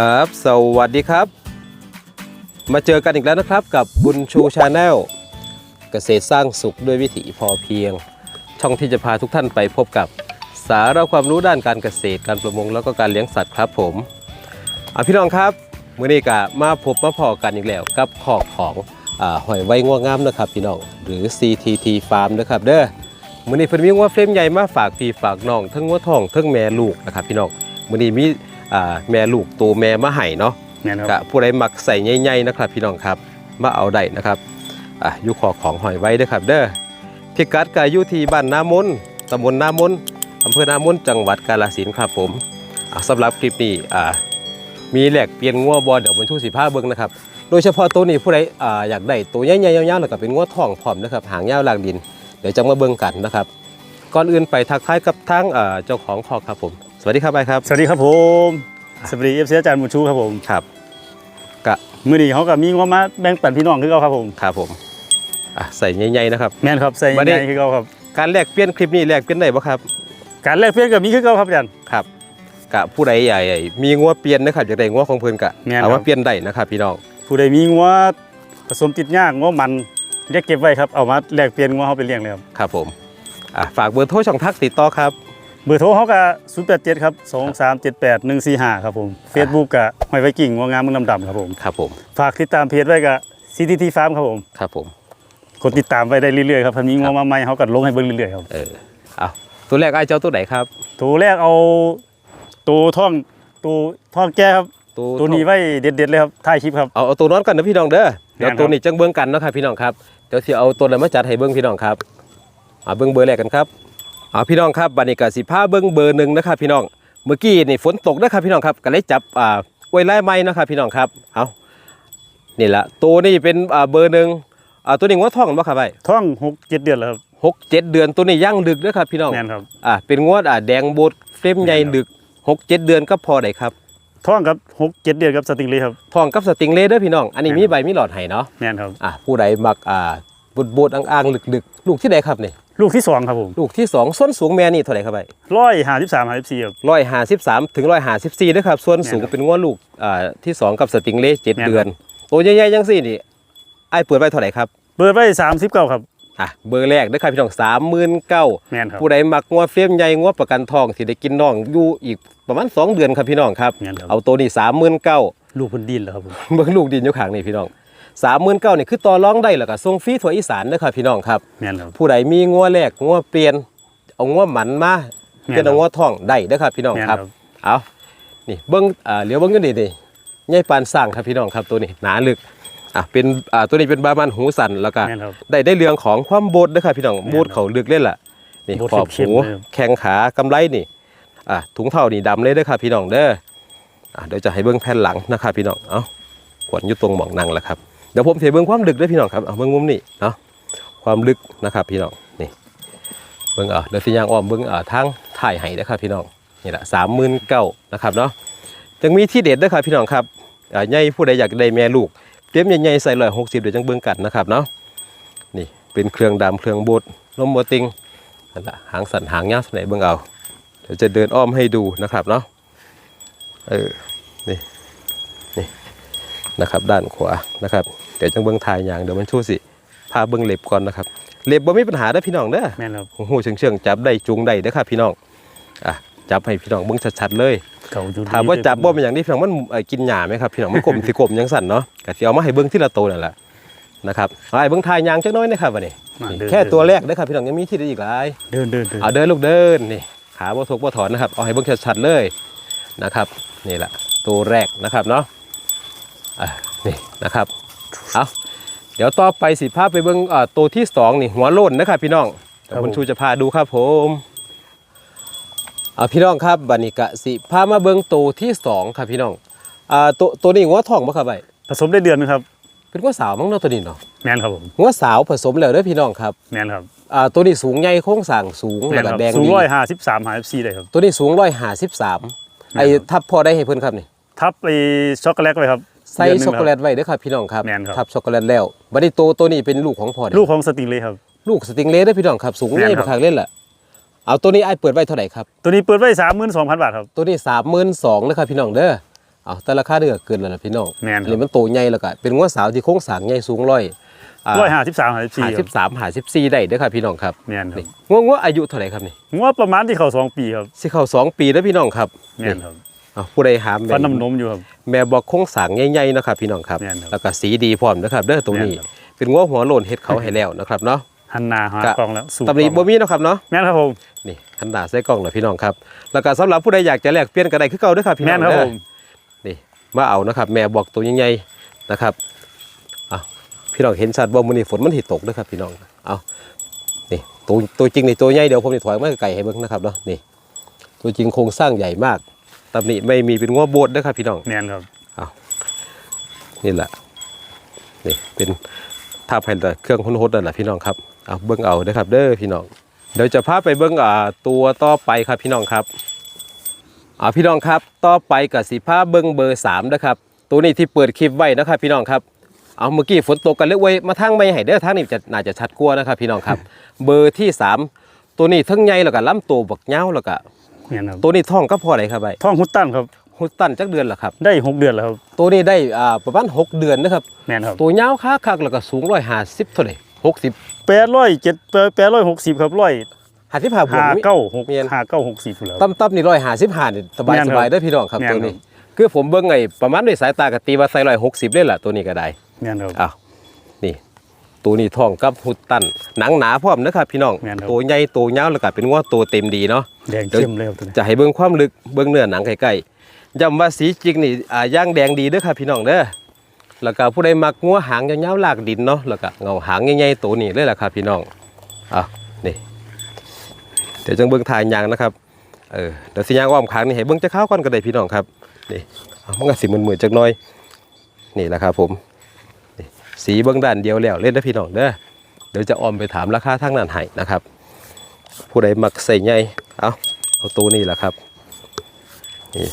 ครับ สวัสดีครับ มาเจอกันอีกแล้วนะครับกับบุญชูชาแนลเกษตรสร้างสุขด้วยวิถีพอเพียง ช่องที่จะพาทุกท่านไปพบกับสาระความรู้ด้านการเกษตรการประมงแล้วก็การเลี้ยงสัตว์ครับผมอะพี่น้องครับมื้อนี้ก็มาพบมาพอกันอีกแล้วกับขอกของอหอยไว้ง่วงงามนะครับพี่น้องหรือ CTT Farm นะครับเด้อมื้อนี้เพิ่นมีงัวเฟรมใหญ่มาฝากพี่ฝากน้องทั้งงัวทองทั้งแม่ลูกนะครับพี่น้องมื้อนี้มี แม่ลูกตัวแม่มาให้เนาะแม่นคกะรับผู้ใดมักใส่ใหญ่ๆนะครับ พี่น้องครับมาเอาได้นะครับอะอยุคอของหอยไว้เด้อครับเด้อพิกัดกาอยู่ที่บ้านนามนตำบลนามนอำเภอนามนจังหวัดกาฬสินธุ์ครับผมอะสำหรับคลิปนี้อ่ามีแหลกเปลี่ยนงัวบอเดี๋ยวบรรทุกสิผ้าเบิ้งนะครับโดยเฉพาะตัวนี้ผู้ใดอ่าอยากได้ตัวใหญ่ๆยาวๆแล้วก็เป็นงัวทองพร้อมนะครับหางยาวลากดิน เดี๋ยวจะมาเบิ้งกันนะครับ ก่อนอื่นไปทักทายกับทางอ่าเจ้าของคอกครับผม สวัสดีครับไปครับ สวัสดีครับผมสวัสดีเอฟซีอาจารย์บุญชูครับผมครับกะมื้อนี้เขาก็มีงบมาแบ่งปันพี่น้องคือเขาครับผมครับผมอะใส่ใหญ่ๆนะครับแม่นครับใส่บัดนี้ใหญ่คือเขาครับ การแลกเปลี่ยนคลิปนี้แลกเปลี่ยนได้บ่ครับ การแลกเปลี่ยนก็มีคือเขาครับอาจารย์ครับกะผู้ใดใหญ่มีงัวเปลี่ยนนะครับอยากได้งัวของเพิ่นกะแม่นครับเอามาเปลี่ยนได้นะครับพี่น้องผู้ใดมีงวผสมติดยากงวมันเรียกเก็บไว้ครับเอามาแลกเปลี่ยนงวเขาไปเลี้ยงเลยครับครับผมอะฝากเบอร์โทรช่องทักติดต่อครับ เบอร์โทรเขาก็087ครับ2378 145ครับผม Facebook ก็หอยไวกิ่งงวงามเมืองดำๆครับผม ครับผม ฝากติดตามเพจไว้ก็ CTT Farm ครับผม ครับผม กดติดตามไว้ได้เรื่อยๆครับถ้ามีงวมาใหม่เขาก็ลงให้เบิ่งเรื่อยๆครับ เออ เอาตัวแรกไอ้ายเจ้าตัวไหนครับ ตัวแรกเอาตัวท่องตัวท่องแก้ครับ ตัวตัวนี้ไว้เด็ดๆเลยครับถ่ายคลิปครับ เอาเอาตัวนอนกันนะพี่น้องเด้อ เดี๋ยวแม่นครับตัวนี้จังเบิ่งกันเนาะครับพี่น้องครับ เดี๋ยวสิเอาตัวนั้นมาจัดให้เบิ่งพี่น้องครับเอาเบิ่งเบอร์แรกกันครับ เอาพี่น้องครับบัดนี้ก็สิพาเบิ่งเบอร์หนึ่งนะครับพี่น้องเมื่อกี้นี่ฝนตกนะครับพี่น้องครับก็เลยจับอ่าไว้ไล่ไม้นะครับพี่น้องครับเอานี่ละตัวนี้เป็นอ่าเบอร์หนึ่งอ่าตัวนี้งัวทองบ่ครับไอ้ท่องหกเจ็ดเดือนแล้วครับหกเจ็ดเดือนตัวนี้ย่างดึกนะครับพี่น้องแม่นครับอ่าเป็นงวดอ่าแดงโบดเฟรมใหญ่ดึกหกเจ็ดเดือนก็พอได้ครับท่องครับหกเจ็ดเดือนครับสติงเลยครับทองกับสติงเลเด้อพี่น้อง อันนี้มีใบมีหลอดให้เนาะแม่นครับอ่าผู้ใดมักอ่าบูดบูดอ่างอ่างๆลึกๆ ลูกที่ใดครับนี่ ลูกที่สองครับผมลูกที่สองส้นสูงแม่นี่เท่าไหร่ครับไอ้ร้อยห้าสิบสามห้าสิบสี่ครับ ร้อยห้าสิบสามถึงร้อยห้าสิบสี่นะครับ ส่วนสูงแม่นครับเป็นงวดลูกอ่าที่สองกับสติงเล่เจ็ดแม่นครับ เดือนตัวใหญ่ๆยังสี่นี่ไอ้เปิดไว้เท่าไหร่ครับเปิดไว้สามสิบเก้าครับอะเบอร์แรกเด้อครับพี่น้องสามหมื่นเก้า แม่นครับ ผู้ใดมักงวดเฟรมใหญ่งวดประกันทองที่ได้กินน้องอยู่อีกประมาณสองเดือนครับพี่น้องครับแม่นครับ เอาตัวนี้สามหมื่นเก้าลูกเพิ่นดินแล้วครับผม เบิ่งลูกดินอยู่ข้างนี่พี่น้อง สามหมื่นเก้านี่คือต่อร้องได้แล้วก็ส่งฟรีทั่วอีสานนะครับพี่น้องครับแม่นครับ ผู้ใดมีงัวแรกงัวเปลี่ยนเอางัวหมันมาแม่นครับเป็นเอางัวทองได้เด้อครับพี่น้องแม่นคครัรับบเอานี่เบิ่งอ่าเหลียวเบิ่งกันนี่นี่ใหญ่ปานสร้างครับพี่น้องครับตัวนี้หนาลึกอะเป็นอ่าตัวนี้เป็นบามันหูสันแล้วก็แม่นครับได้ได้เรื่องของความโบดเด้อครับพี่น้องโบดเขาลึกเล่นล่ะนี่โบดขอบเข้มหูๆเลยครับ แข้งขากำไลนี่อะถุงเท้านี่ดำเลยเด้อครับพี่น้องเด้อ อะเดี๋ยวจะให้เบิ่งแผ่นหลังนะครับพี่น้อง เอ้าขวดอยู่ตรงหมองนั่งแล้วครับ เดี๋ยวผมเทเบิ่งความลึกด้วยพี่น้องครับเอาเบิ่งมุมนี้เนาะความลึกนะครับพี่น้องนี่เบิ่งเอะเดี๋ยวสิยางอ้อมเบิ่งเออทางถ่ายให้เด้ครับพี่น้องนี่แหละสามหมื่นเก้านะครับเนาะยังมีที่เด็ดด้อครับพี่น้องครับใหญ่ผู้ใดอยากได้แม่ลูกเตรียมใหญ่ๆใส่รอยหกสิบเดี๋ยวจังเบิ่งกันนะครับเนาะนี่เป็นเครื่องดำเครื่องบดลมโบติงนั่นแหละหางสันหางยาวสไหนเบิ่งเอาเดี๋ยวจะเดินอ้อมให้ดูนะครับเนาะเออนี่นี่นะครับด้านขวานะครับ เดี๋ยวจังเบิ่งถ่ายอย่างเดี๋ยวมันชูสิพาเบิ่งเล็บก่อนนะครับ เล็บบ่มีปัญหาเด้อพี่น้องเด้อแม่นครับโอ้โหเชิงเชิงๆจับได้จุงได้เด้อครับพี่น้องอะจับให้พี่น้องเบิ่งชัดๆเลยเก่าอยู่ดีถามว่าจับบ่เป็นอย่างนี้พี่น้องมันเอ่อกินหญ้าไหมครับพี่น้องมันกลมสิกลมยังสั่นเนาะก็สิเอามาให้เบิ่งที่ละตัวนั่นแหละนะครับเอาให้เบิ่งทายยางจักหน้อยนะครับวันนี้มานี่เดินแค่ตัวแรกเด้อครับพี่น้องยังมีที่ได้อีกหลาย เดินเดินเดินเอาเดินลูกเดินนี่ขาบ่ทกบ่ถอนนะครับเอาให้เบิ่งชัดๆเลยนะครับ นี่แหละตัวแรกนะครับเนาะอะนี่นะครับ เอาเดี๋ยวต่อไปสิพาไปเบิ่งอ่าตัวที่สองนี่หัวโล้นนะครับพี่น้องเดี๋ยวคุณชูจะพาดูครับผมเอาพี่น้องครับบัดนี้กะสิพามาเบิ่งตัวที่สองครับพี่น้องอ่าตัวตัวนี้หัวทองบ่ครับไอ้ผสมได้เดือนหนึงครับ เป็นหัวสาวมั้งเนาะตัวนี้เนาะแม่นครับผมหัวสาวผสมแล้วเด้อพี่น้องครับแม่นครับอ่าตัวนี้สูงใหญ่โค้งสร้างสูงแม่แล้วนก็ครับแดงสูงดีร้อยห้าสิบสามห้าสิบสี่ได้ครับตัวนี้สูงร้อยห้าสิบสามแม่นครับไอ้ทับพอได้ให้เพื่อนครับนี่ทับไอ้ช็อกโกแลตไว้ครับ ใส่เดืนหนึ่งช็อกโกแลครัตไว้เด้อครับพี่น้องครับแม่นครับ ทับช็อกโกแลตแล้วบัดนี้ตัวตัวนี้เป็นลูกของพ่อเด้บลูกของสติงเลยครับ ลูกสติงเลสเด้อพี่น้องครับสูงแม่ใหญ่นครับประคางเล่นล่ะเอาตัวนี้ไอ้ายเปิดไว้เท่าไหร่ครับ ตัวนี้เปิดไว้สามหมื่นสองพันบาทครับ ตัวนี้สามหมื่นสองนะครับพี่น้องเด้อเอาแต่ราคาเดือเกินแล้วล่ะพี่น้องแม่นอันนี้มันโตใหญ่แล้วก็เป็นงัวสาวที่โค้งสร้างใหญ่สูงร้อยร้อยห้าสิบสามห้าสิบสี่หาสิบสามหาสิบสี่ได้เด้อครับพี่น้องครับแม่นครันี่บงัวงัวอายุเท่าไหร่ครับนี่งวประมาณที่เขาสองปีครับ สิเข้าสองปีแล้วพี่น้องครับแม่นครับ เอาผู้ใดหามฟันน้ำนมอยู่ครับ แม่บอกโค้งสร้างใหญ่ๆนะครับพี่น้องครับ แม่นครับแล้วก็สีดีพร้อมนะครับเด้อตรงนี้แม่นครับ เป็นงัวหัวโลนเฮ็ดเขาให้แล้วนะครับเนาะ หันหน้าหากล้องแล้วสู่ตำหนิกล้บ่องมีเนาะครับเนาะ แม่นครับผม นี่ขันดาใส่กล้องเลยพี่น้องครับ แล้วก็สำหรับผู้ใดอยากจะแลกเปลี่ยนก็ได้คือเก่าเด้อครับพี่น้แม่องนครับเด้ผอมนี่มาเอานะครับ แม่บอกตัวใหญ่ๆนะครับเอาพี่น้องเห็นชัดบ่มื้อนี้ฝนมันสิตกเด้อครับพี่น้องเอานี่ตัวตัวจริงนี่ตัวใหญ่เดี๋ยวผมสิถอยมาไกลๆให้เบิ่งนะครับเนาะนี่ตัวจริงโครงสร้างใหญ่มาก ตำหนิไม่มีเป็นงัวโบดเด้อครับพี่น้องแม่นครับนี่แหละนี่เป็นท่าแผ่นแต่เครื่องหุ่นหดนั่นแหละพี่น้องครับเอาเบิ้งเอาเด้อครับ เด้อพี่น้องเดี๋ยวจะพาไปเบิ้งอ่าตัวต่อไปครับพี่น้องครับอ่าพี่น้องครับต่อไปกับสีผ้าเบิ้งเบอร์สามนะครับ ตัวนี้ที่เปิดคลิปไว้นะครับ พี่น้องครับเอาเมื่อกี้ฝนตกกันเลยไว้ยมาทางไม่ให้เด้อทางนี้จะน่าจะชัดกว่านะครับ พี่น้องครับ เบอร์ที่สามตัวนี้ทั้งใหญ่แล้วก็ลำตัวบักเงาวแล้วก็ แม่นครับตัวนี้ท้องก็พออะไรครับไอ้ท้องหุดตั้นครับฮุตตันจักเดือนละครับได้หกเดือนแล้วครับตัวนี้ได้อ่าประมาณหกเดือนนะครับแม่นครับตัวยาวค้าคักแล้วก็สูงร้อยห้าสิบเท่าไหร่หกสิบแปดร้อยเจ็ดแปดร้อยหกสิบครับร้อยห้าสิบห้าบวกห้านี่เก้าหกแม่นห้าเก้าหกสิบแล้วตั้มตั้มนี่ร้อยห้าสิบห้านี่สบายแม่นสครับบายได้อพี่น้องครับแม่นตัวนี้ คือผมเบิ้งไงประมาณด้วยสายตากตีว่าใส่ร้อยหกสิบเลยล่ะตัวนี้ก็ได้แม่นครับอ้าวนี่ ตัวนี้ท้องกับฮุตตันหนังหนาพร้อมนะครับพี่น้องแม่นครับ ตัวใหญ่ตัวยาวแล้วก็เป็นว่าตัวเต็มดีเนาะ แดงเข้มเลยครับตัวนี้ จะให้เบิ้งความลึกเบิ้งเนื้อหนังใกล้ๆย้ำว่าสีจริงนี่อ่าย่างแดงดีเด้อครับพี่น้องเด้อแล้วก็ผู้ใดมักงัวหางยาวๆลากดินเนาะแล้วก็เงาหางใหญ่ๆตัวนี้เลยล่ะครับพี่น้องอะนี่เดี๋ยวจังเบิ้งทายยางนะครับเออเดี๋ยวสิยางอ้อมขางนี่ให้เบิ้งจะเข้าวก่อนก็ได้พี่น้องครับนี่เอามันก็สิมืนๆจักหน่อยนี่แหละครับผมนี่ สีเบิ้งด้านเดียวแล้วเล่นได้อพี่น้องเด้อเดี๋ยวจะอ้อมไปถามราคาทางนั้นให้นะครับ ผู้ใดมักใส่ใหญ่เอาเอาตัวนี้แหละครับนี่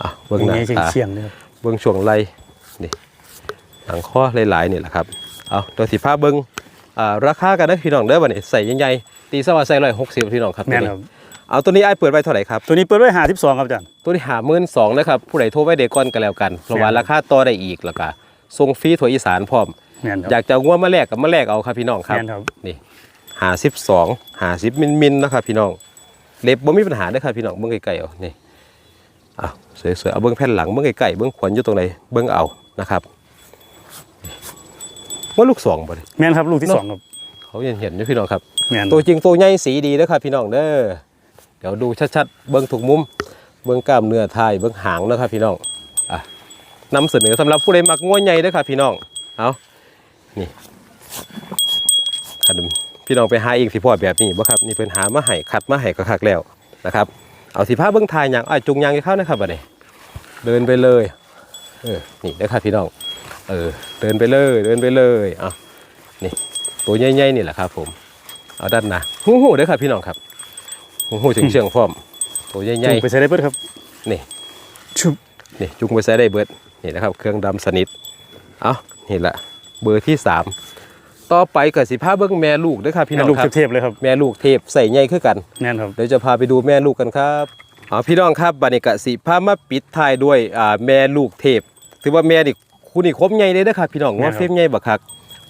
อะเบิ้งหน้าอย่างนี้ตาเชียงๆเลยครับเบิ้งช่วงไหล่นี่หนังข้อหลายๆนี่แหละครับเอาเดี๋ยวสิพาเบิ้งอ่าราคากันนะพี่น้องเด้อบัดนี้ใส่ใหญ่ๆตีซะว่าใส่ร้อยหกสิบพี่น้องครับแม่นตัวครับเอาตัวนี้ไอ้ายเปิดไว้เท่าไหร่ครับ ตัวนี้เปิดไว้ห้าสิบสองครับอาจารย์ตัวนี้หาหมื่นสองนะครับผู้ใดโทรไว้เด็กก่อนก็แล้วกันเพราะว่าแม่นครับราคาต่อได้อีกแล้วก็ ส่งฟรีถั่วอีสานพร้อม แม่นครับ อยากจะเอางัวมาแลกกับมาแลกเอาครับพี่น้องครับ แม่นครับ นี่หาสิบสองหาสิบมิลมิลนะครับพี่น้อง เล็บบ่มีปัญหาเด้อครับพี่น้องเบิ่งไกลๆเอานี่เอาสวยๆเอาเบิ่งแผ่นหลังเบิ่งไกลๆเบิ่งขวัญอยู่ตรงไหนเบิ่งเอานะครับว่าลูกสองบ่ดิแม่นครับลูกที่เนอะสองครับเขาเห็นเห็นอยู่พี่น้องครับ แม่นตัวจริงตัวใหญ่สีดีเด้อครับพี่น้องเด้อเดี๋ยวดูชัดๆเบิ่งถูกมุม เบิ่งกล้ามเนื้อไทายเบิ่งหางนะครับพี่น้องอะ นำเสนอสำหรับผู้ใดมักง่วใหญ่เด้อครับพี่น้องเอานี่คันพี่น้องไปหาเองสิพ่อแบบนี้บ่ครับนี่เพิ่นหามาให้คัดมาให้ก็คักแล้วนะครับเอาสิพาเบิ่งทายหยังอ้ายจุงยางให้เข้านะครับบัดนี้เดินไปเลยเออนี่เด้อครับพี่น้องเออเดินไปเลยเดินไปเลยเอานี่ตัวใหญ่ๆนี่แหละครับ ผมเอาด้านหน้าหูหูเด้อครับพี่น้องครับหูหูถึงเชียงพร้อมตัวใหญ่จุ่มๆไปใส่ได้เปิดครับนี่ชุบ นี่จุงไปใส่ได้เบิดนี่นะครับ เครื่องดำสนิทเอานี่แหละเบอร์ที่สามต่อไปก็สิพาเบิ้งแม่ลูกเด้วยครับพี่น้องลูกครับเทพๆเลยครับแม่ลูกเทพใส่ใหญ่คือกันแม่นครับเดี๋ยวจะพาไปดูแม่ลูกกันครับอ๋อพี่น้องครับบัดนี้กสิพามาปิดท้ายด้วยอ่าแม่ลูกเทพ ถือว่าแม่นี่คุณนี่คมใหญ่เลยนะครับพี่น้องว่าเฟรมใหญ่บักคัก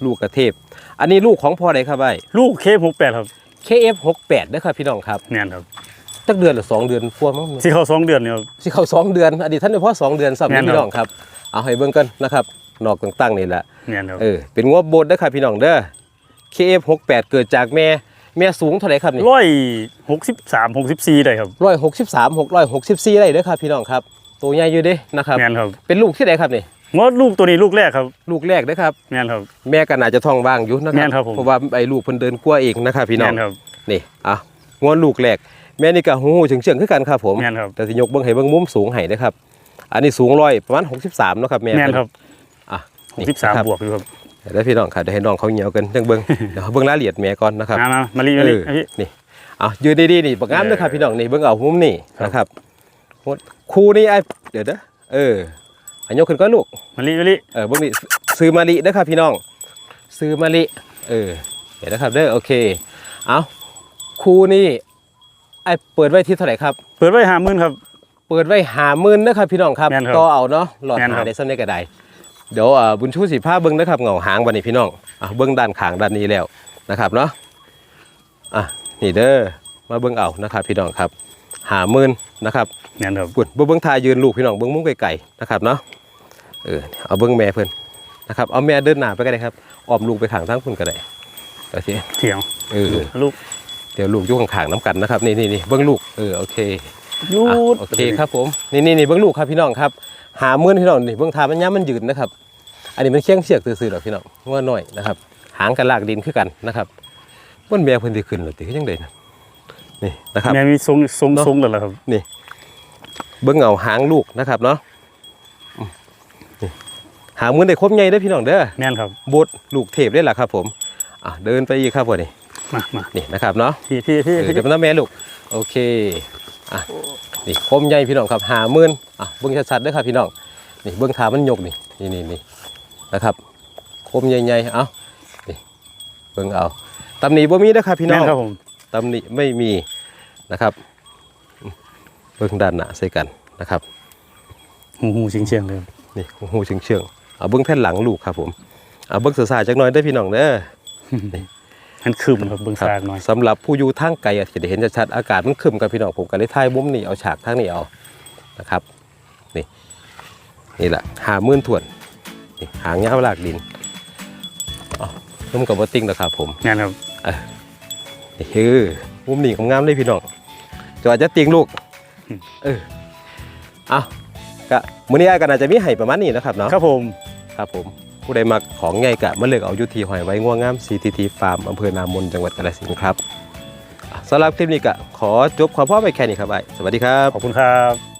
ลูกกระเทพ อันนี้ลูกของพ่อไหนครับไอ้ลูกเคหกแปดครับ KF68 นะครับพี่น้องครับแม่นครับ จักเดือนหรือสองเดือนพวมั้งที่เขาสองเดือนเนี่ยครับ สิเข้าสองเดือนอดีตท่านเฉพาะสองเดือนสับแม่นครับ พี่น้องครับเอาให้เบิ่งกันนะครับนอกต่างๆนี่แหละแม่นครับเออเป็นงวบโบดนะครับพี่น้องเด้อ KF68 เกิดจากแม่แม่สูงเท่าไหร่ครับนี่ร้อยหกสิบสามหกสิบสี่ได้ครับร้อยหกสิบสามหกร้อยหกสิบสี่ได้เด้อครับพี่น้องครับตัวใหญ่อยู่เด้นะครับแม่นครับเป็นลูกที่ไหนครับนี่งดลูกตัวนี้ลูกแรกครับลูกแรกเด้อครับแม่นครับ แม่ก็น่าจะท้องว่างอยู่นะคแม่รันครับผม เพราะว่าไอ้ลูกเพิ่นเดินกลัวเองนะครับพี่น้อแม่งนครับ นี่ อะงวลูกแรก แม่นี่ก็หูเฉียงๆคือกันครับผม แม่นครับ แต่สิยกเบิ่งให้เบิ่งมุมสูงให้เด้อครับ อันนี้สูงร้อยประมาณ 63เนาะครับแม่แม่นเพิ่นครับอะหกสิบสามนี่นะคบวกอยู่ครับเดี๋ยวพี่น้องครับเดี๋ยวให้น้องเขาเหนียวกันจังเบิ้งเดี๋ยวเบิ้งรายละเอียดแม่ก่อนนะครับ มามามาลีมาลีเออพี่ นี่เอายืนดีๆนี่ปากงามด้วยครับพี่น้องนี่เบิ้งเอามุมนี่ครับ นะครับครูนี่ไอเดี๋ยวเด้อเอออันยกขึ้นก็ลูกมาลีมาลีเออเบิ้งนี่ซื้อมาลินะครับพี่น้อง ซื้อมาลิเออเดี๋ยวนะครับเด้อโอเคเอาครูนี่ ไอเปิดไว้ที่เท่าไหร่ครับ เปิดไว้ห้าหมื่นครับ เปิดไว้หาหมื่นนะครับพี่น้องครับแม่นครับต่อเอาเนาะหลอดแม่นคหารับได้ซ้ำได้ก็ได้เดี๋ยวอ่าบุญชูสิผ้าเบิ้งนะครับเหงาหางบันนี้พี่น้องอะเบิ้งด้านขางด้านนี้แล้วนะครับเนาะอะนี่เด้อมาเบิ้งเอานะครับพี่น้องครับหาหมื่นนะครับแม่นครับ ปุ่นเบิ้งทายยืนลูกพี่น้องเบิ้งมุ้งไก่ๆนะครับเนาะเออเอาเบิ้งแม่เพิ่นนะครับเอาแม่เดินหน้าไปก็ได้ครับอ้อมลูกไปข้างทั้งคุณก็ได้โอเคเถียงเออ ลูก เดี๋ยวลูกอยู่ข้างๆน้ำกันนะครับนี่นี่นี่เบิ้งลูกเออโอเคยูอะดโอเคครับผมนี่นี่นี่เบิ้งลูกครับพี่น้องครับ หามื่นพี่น้องนี่เบิ้งทามันย้ำมันยืนนะครับ อันนี้มันเคียงเสียกซื่อๆหรอกพี่น้องว่าน้อยนะครับ หางกันลากดินคือกันนะครับมันแมวเพิ่นสิขึ้นหรือติคือจังไดนะนี่นะครับ แม่มีทรงทรงเนาะทรงแล้วล่ะครับนี่เบิ้งเงาหางลูกนะครับเนาะอืมนี่หางมือได้ครบใหญ่เด้อพี่น้องเด้อแม่นครับบดลูกเทพได้ล่ะครับ ผมอะเดินไปอีกครับผมนี่ มามานี่นะครับเนาะพี่พี่พี่เออพี่เดี๋ยวมันน้ำแม่ลูกโอเคอะนี่คมใหญ่พี่น้องครับหาหมื่นอะเบิ้งชัดๆเด้อครับพี่น้องนี่เบิ้งขามันยกนี่นี่นี่นี่นะครับคมใหญ่ๆเอานี่เบิ้งเอาตำหนิบ่มีเด้อครับพี่น้แม่องนครับผมตำหนิไม่มีนะครับอืมเบิ้งด้านหน้าใส่กันนะครับหูหูเฉียงเฉียงเลยนี่หูเชิงเชิงๆเอาเบิ้งแผ่นหลังลูกครับผมเอาเบิ้งสายๆจักหน่อยได้อพี่น้องเด้อ มันคืบครับเบิ่งครับสากหน่อยสำหรับผู้อยู่ทางไกลอาจจะได้เห็นชัดๆอากาศมันครึมกับพี่น้องผมก็เลยถ่ายมุมนี่เอาฉากทางนี้เอานะครับนี่นี่แหละหามื่นถ่วนนี่หางยาวลากดินอ๋อนุ่มกับวัตติ้งนะครับผมแม่นครับนี่คือมุมนี่ของงามเลยพี่น้องจะอาจจะติงลูกเออเอาก็มื้อนี้ก็น่าจะมีให้ประมาณนี้นะครับเนาะครับผมครับผม ผู้ใดมาของไงกะมาเลือกเอายุทีหอยไว้ง่วงงาม CTT ฟาร์มอำเภอนามนจังหวัดกาฬสินธุ์ครับสำหรับคลิปนี้กะขอจบความพ่อไปแค่นี้ครับไอสวัสดีครับ ขอบคุณครับ